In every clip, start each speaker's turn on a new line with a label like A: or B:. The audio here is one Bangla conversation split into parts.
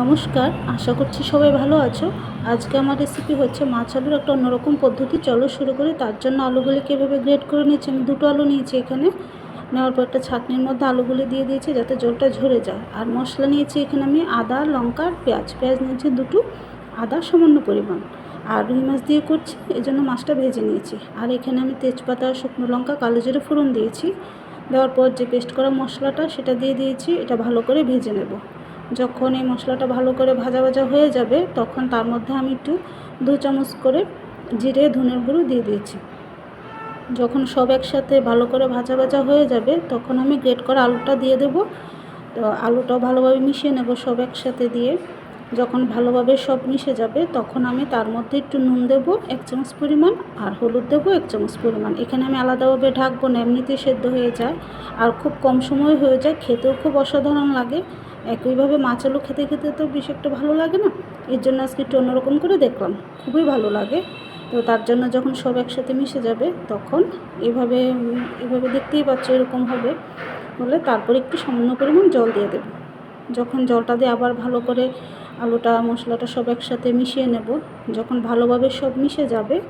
A: নমস্কার, আশা করছি সবাই ভালো আছো। আজকে আমার রেসিপি হচ্ছে মাছ আলুর একটা অন্যরকম পদ্ধতি। চলো শুরু করি। তার জন্য আলুগুলিকে এভাবে গ্রেড করে নিয়েছি। আমি দুটো আলু নিয়েছি এখানে। নেওয়ার পর একটা ছাঁকনির মধ্যে আলুগুলি দিয়ে দিয়েছি যাতে জলটা ঝরে যায়। আর মশলা নিয়েছি এখানে আমি আদা, লঙ্কা আর পেঁয়াজ। পেঁয়াজ নিয়েছি দুটো। আদা সামান্য পরিমাণ। আর রুই মাছ দিয়ে করছি এই জন্য মাছটা ভেজে নিয়েছি। আর এখানে আমি তেজপাতা, শুকনো লঙ্কা, কালো জিরে ফোড়ন দিয়েছি। দেওয়ার পর যে পেস্ট করা মশলাটা, সেটা দিয়ে দিয়েছি। এটা ভালো করে ভেজে নেব। যখন এই মশলাটা ভালো করে ভাজা ভাজা হয়ে যাবে, তখন তার মধ্যে আমি একটু দু চামচ করে জিরে, ধনের গুঁড়ো দিয়ে দিয়েছি। যখন সব একসাথে ভালো করে ভাজা ভাজা হয়ে যাবে, তখন আমি গ্রেট করা আলুটা দিয়ে দেব। তো আলুটাও ভালোভাবে মিশিয়ে নেব সব একসাথে দিয়ে। যখন ভালোভাবে সব মিশে যাবে, তখন আমি তার মধ্যে একটু নুন দেব, এক চামচ পরিমাণ, আর হলুদ দেবো, এক চামচ পরিমাণ। এখানে আমি আলাদাভাবে ঢাকবো না, এমনিতেই সেদ্ধ হয়ে যায়। আর খুব কম সময় হয়ে যায়, খেতেও খুব অসাধারণ লাগে। একইভাবে মাছ আলু খেতে খেতে তো বেশ একটা ভালো লাগে না। এর জন্য আজকে একটু অন্যরকম করে দেখলাম, খুবই ভালো লাগে। তো তার জন্য যখন সব একসাথে মিশে যাবে, তখন এভাবে এভাবে দেখতেই পাচ্ছ এরকম হবে। হলে তারপরে একটু সামান্য পরিমাণ জল দিয়ে দেবো। যখন জলটা দিয়ে আবার ভালো করে আলুটা, মশলাটা সব একসাথে মিশিয়ে নেব। যখন ভালোভাবে সব মিশে যাবে,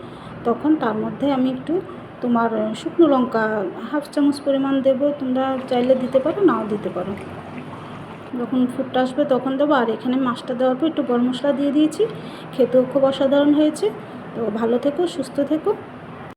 A: তখন তার মধ্যে আমি একটু তোমার শুকনো লঙ্কা হাফ চামচ পরিমাণ দেবো। তোমরা চাইলে দিতে পারো, নাও দিতে পারো। যখন ফুটটা আসবে, তখন দেবো। আর এখানে মাছটা দেওয়ার পর একটু গরম মশলা দিয়ে দিয়েছি। খেতেও খুব অসাধারণ হয়েছে। তো ভালো থেকো, সুস্থ থেকো।